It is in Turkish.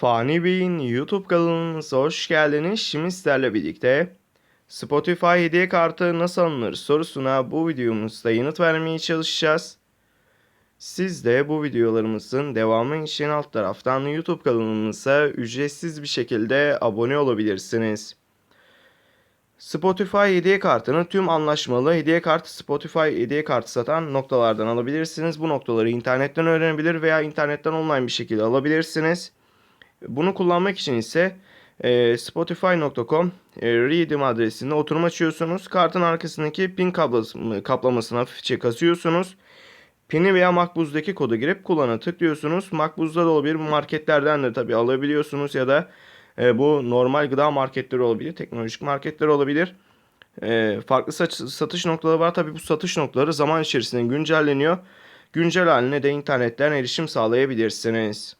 Fani Bey'in YouTube kanalımıza hoş geldiniz. Şimdi sizlerle birlikte Spotify hediye kartı nasıl alınır sorusuna bu videomuzda yanıt vermeye çalışacağız. Siz de bu videolarımızın devamı için alt taraftan YouTube kanalımıza ücretsiz bir şekilde abone olabilirsiniz. Spotify hediye kartını tüm anlaşmalı hediye kartı Spotify hediye kartı satan noktalardan alabilirsiniz. Bu noktaları internetten öğrenebilir veya internetten online bir şekilde alabilirsiniz. Bunu kullanmak için ise e, spotify.com e, redeem adresinde oturum açıyorsunuz. Kartın arkasındaki pin kablosu- kaplamasını hafifçe kasıyorsunuz. Pini veya makbuzdaki kodu girip kullana tıklıyorsunuz. Makbuzda da olabilir. Marketlerden de tabii alabiliyorsunuz ya da e, bu normal gıda marketleri olabilir. Teknolojik marketler olabilir. E, farklı satış noktaları var. Tabii bu satış noktaları zaman içerisinde güncelleniyor. Güncel haline de internetten erişim sağlayabilirsiniz.